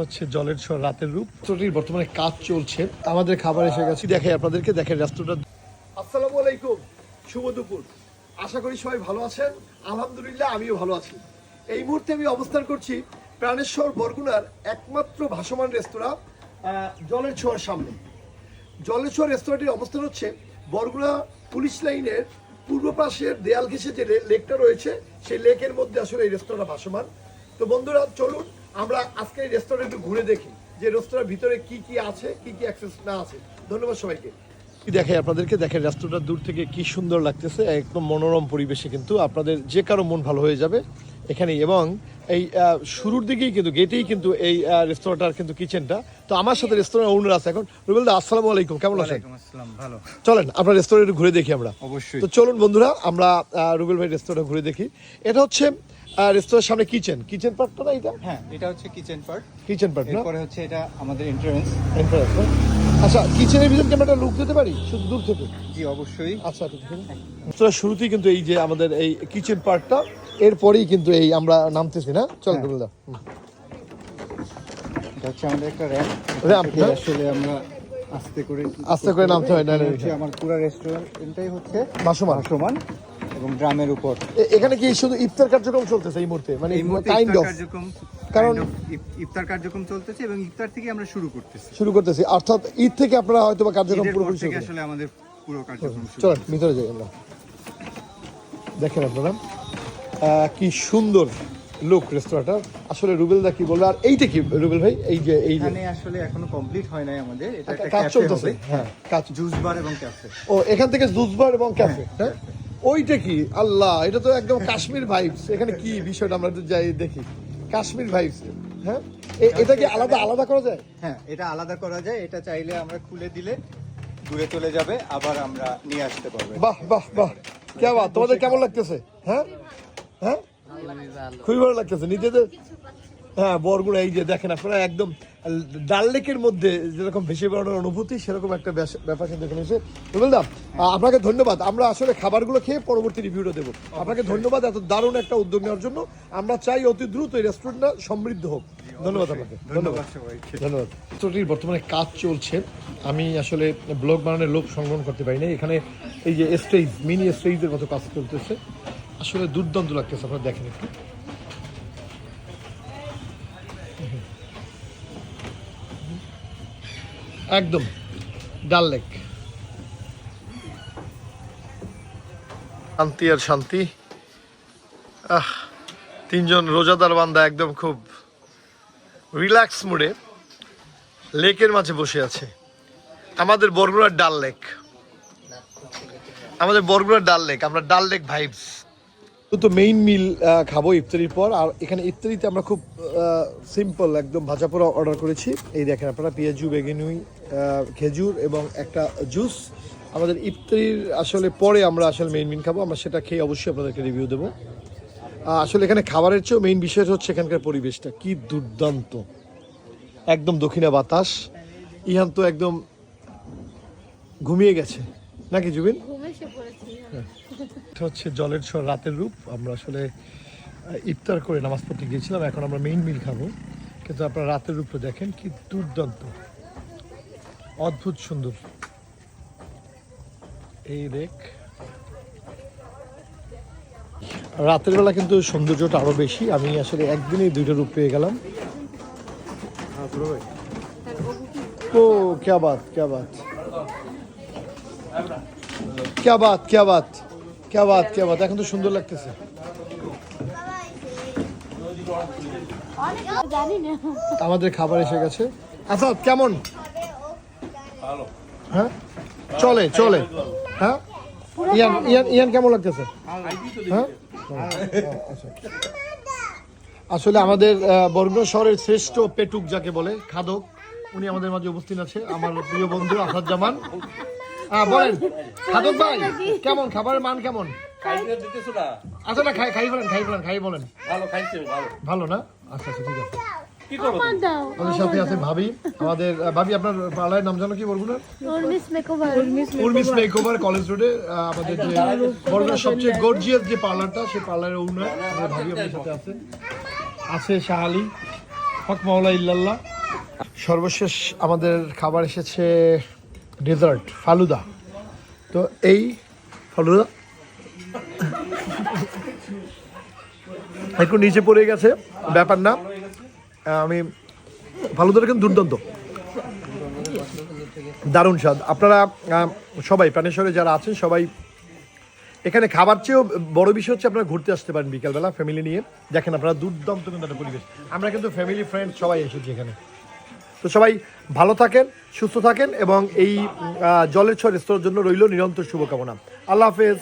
হচ্ছে জলের ছোঁয়া রাতের রূপ রেস্টুরেন্টের বর্তমানে কাজ চলছে। আমাদের খাবার এসে গেছে। দেখাই আপনাদেরকে দেখেন রেস্টুরেন্ট আসসালামু আলাইকুম। শুভ দুপুর। আশা করি সবাই ভালো আছেন। আলহামদুলিল্লাহ, আমিও ভালো আছি। এই মুহূর্তে আমি অবস্থান করছি প্রাণেশ্বর বরগুনার একমাত্র ভাসমান রেস্তোরাঁ জলের ছোঁয়ার সামনে। জলের ছোঁয়া রেস্তোরাঁটির অবস্থান হচ্ছে বরগুনা পুলিশ লাইনের পূর্ব পাশের দেয়াল ঘেঁষে যে লেকটা রয়েছে, সেই লেকের মধ্যে আসলে এই রেস্তোরাঁটা ভাসমান। তো বন্ধুরা, চলুন আমরা আজকে একটু ঘুরে দেখি যে রেস্তোরাঁর ভিতরে কি কি আছে কি কি অ্যাক্সেস না আছে। ধন্যবাদ সবাইকে। দেখাই আপনাদেরকে? দেখেন রেস্তোরাঁটা দূর থেকে কি সুন্দর লাগতেছে একদম মনোরম পরিবেশে কিন্তু আপনাদের যে কারও মন ভালো হয়ে যাবে এখানে এবং এই আহ, শুরুর দিকেই কিন্তু গেটেই কিন্তু এই রেস্তোরাঁটার কিন্তু কিচেনটা তো আমার সাথে রেস্তোরাঁ ওনার আছে এখন। রুবেল দা আসসালামু আলাইকুম কেমন আছেন? ভালো। চলেন আপনার রেস্তোরাঁ একটু ঘুরে দেখি আমরা। অবশ্যই। তো চলুন বন্ধুরা আমরা রুবেল ভাই রেস্তোরাঁ ঘুরে দেখি। এটা হচ্ছে আহ, রেস্তোরাঁর সামনে কিচেন কিচেন পার্টটা না এটা? হ্যাঁ এটা হচ্ছে কিচেন পার্ট কিচেন পার্ট না? হচ্ছে এটা আমাদের এন্ট্রান্স না? আচ্ছা কিচেনের ভিতরে কি আমরা একটা লুক দিতে পারি? শুধু দূর থেকে? জি অবশ্যই। আচ্ছা ঠিক আছে। রেস্তোরাঁর শুরুতেই কিন্তু এই যে আমাদের এই কিচেন পার্টটা এরপরেই কিন্তু এই আমরা নামতেছি না? চল হ্যাঁ। এটা হচ্ছে আমাদের একটা র্যাম্প Ramp, আসলে আমরা আস্তে করে আস্তে করে নামতে হয়, না। আমার পুরো রেস্টুরেন্টটাই হচ্ছে ভাসমান। ভাসমান এবং ড্রামের উপর। এখানে কি শুধু ইফতার কার্যক্রম চলতেছে এই মুহূর্তে? মানে এই মুহূর্তে কাইন্ড অফ কার্যক্রম কারণ- ইফতার কার্যক্রম চলতেছে এবং ইফতার থেকে আমরা শুরু করতেছি। শুরু করতেছি। অর্থাৎ ঈদ থেকে আপনারা হয়তো বা কার্যক্রম পুরোপুরি শুরু আসলে আমাদের পুরো কার্যক্রম শুরু চলেন ভিতরে যাই আমরা। দেখেন আপনারা আহ, কি সুন্দর লুক রেস্তোরাঁটা আসলে রুবেল দা কি বলবে? আর এইটা কি রুবেল ভাই? এই যে এই যে। এখানে আসলে এখনও কমপ্লিট হয় নাই আমাদের। এটা একটা কাজ চলতেছে হ্যাঁ কাজ জুস বার এবং ক্যাফে। ও এখান থেকে জুসবার এবং ক্যাফে হ্যাঁ ওইটা কি? আল্লাহ এটা তো একদম কাশ্মীর ভাইবস এখানে কি বিষয়টা আমরা একটু যাই দেখি। কাশ্মীর ভাইবস হ্যাঁ? এটা কি আলাদা আলাদা করা যায়? হ্যাঁ এটা আলাদা করা যায়। এটা চাইলে আমরা খুলে দিলে দূরে চলে যাবে আবার আমরা নিয়ে আসতে পারব। বাহ বাহ বাহ। কে বাহ তোমাদের কেমন লাগতেছে? হ্যাঁ? হ্যাঁ? খুবই ভালো লাগতেছে। নিজেদের হ্যাঁ বরগুনা এই যে দেখেন আপনারা একদম ডাল লেকের মধ্যে যেরকম ভেসে বেড়ানোর অনুভূতি সেরকম একটা ব্যাপার কিন্তু এখানে এসে রুবেল দা আপনাকে ধন্যবাদ। আমরা আসলে খাবারগুলো খেয়ে পরবর্তী রিভিউটা দেবো। আপনাকে ধন্যবাদ এত দারুণ একটা উদ্যোগ নেওয়ার জন্য। আমরা চাই অতি দ্রুত এই রেস্টুরেন্টটা সমৃদ্ধ হোক। ধন্যবাদ আপনাকে। ধন্যবাদ ধন্যবাদ। রেস্টুরেন্টটির বর্তমানে কাজ চলছে। আমি আসলে ব্লগ বানানোর লোক সংগ্রহ করতে পারি না এখানে এই যে স্টেজ মিনি স্টেজের মতো কাজ চলতেছে। আসলে দুর্দান্ত লাগতেছে আপনারা দেখেন একটু। একদম। ডাল লেক। শান্তি আর শান্তি। আহ, তিনজন রোজাদার বান্দা একদম খুব রিল্যাক্স মুডে লেকের মাঝে বসে আছে। আমাদের বরগুড়ার ডাল লেক। আমাদের বরগুড়ার ডাল লেক, আমরা ডাল লেক ভাইবস। তো মেইন মিল খাব ইফতারির পর। আর এখানে ইফতারিতে আমরা খুব সিম্পল একদম ভাজা পোড়া অর্ডার করেছি। এই দেখেন আপনারা, পেঁয়াজু বেগুনুই খেজুর এবং একটা জুস আমাদের ইফতারির আসলে পরে আমরা আসলে মেইন মিল খাব। আমরা সেটা খেয়ে অবশ্যই আপনাদেরকে রিভিউ দেবো। আসলে এখানে খাবারের চেয়েও মেইন বিষয় হচ্ছে এখানকার পরিবেশটা। কি দুর্দান্ত। একদম দক্ষিণা বাতাস। ইহান তো একদম ঘুমিয়ে গেছে। নাকি জুবিন? এটা হচ্ছে জলের স্বর রাতের রূপ। আমরা আসলে ইফতার করে নামাজ পড়তে গিয়েছিলাম, এখন আমরা মেইন মিল খাব। কিন্তু আপনারা রাতের রূপটা দেখেন কি দুর্দান্ত। অদ্ভুত সুন্দর। এই দেখ। রাতের বেলা কিন্তু সৌন্দর্যটা আরও বেশি। আমি আসলে একদিনে দুইটা রূপ পেয়ে গেলাম। ও ক্যা বাত ক্যা বাত ক্যা বাত বাত কে বাদ কে বাদ এখন তো সুন্দর লাগতেছে। আমাদের খাবার এসে গেছে। আসাদ কেমন? হ্যাঁ? চলে চলে। হ্যাঁ? ইয়ান ইয়ান ইয়ান কেমন লাগতেছে? হ্যাঁ? আসলে আমাদের বর্গ শহরের শ্রেষ্ঠ পেটুক যাকে বলে খাদক উনি আমাদের মাঝে উপস্থিত আছে আমার প্রিয় বন্ধু আসাদ জামান। হ্যাঁ বলেন খাদক ভাই কেমন? খাবারের মান কেমন? খাইতে দিতেছো না? আচ্ছা না খাই খাই বলেন খাই বলেন খাই বলেন। ভালো খাইছে ভালো। ভালো না? আচ্ছা আচ্ছা ঠিক আছে। কি করব আমার দাও আমাদের সাথে আছে ভাবি আমাদের ভাবি আপনার পার্লারের নাম জানো কি বলব না? Urmi's makeover. Urmi's Urmi's makeover. College রোডে আমাদের যে বরগুনার সবচেয়ে গর্জিয়াস যে পার্লারটা সেই পার্লারের ওনার আমাদের ভাবি আমাদের সাথে আছে। আছে শাহ আলী হক মাওলা ইল্লাল্লাহ। সর্বশেষ আমাদের খাবার এসেছে ডেজার্ট, ফালুদা। তো এই ফালুদা একটু নিচে পড়ে গেছে, ব্যাপার না। আমি ফালুদাটা কিন্তু দুর্দান্ত। দারুণ স্বাদ। আপনারা সবাই প্রাণেশ্বরে যারা আছেন, সবাই এখানে খাবার চেয়েও বড় বিষয় হচ্ছে আপনারা ঘুরতে আসতে পারেন বিকালবেলা ফ্যামিলি নিয়ে। দেখেন আপনারা দুর্দান্ত কিন্তু একটা পরিবেশ। আমরা কিন্তু ফ্যামিলি ফ্রেন্ড সবাই এসেছি এখানে। তো সবাই ভালো থাকেন, সুস্থ থাকেন এবং এই জলের ছয় রেস্তোরাঁর জন্য রইল নিরন্তর শুভকামনা। আল্লাহ হাফেজ।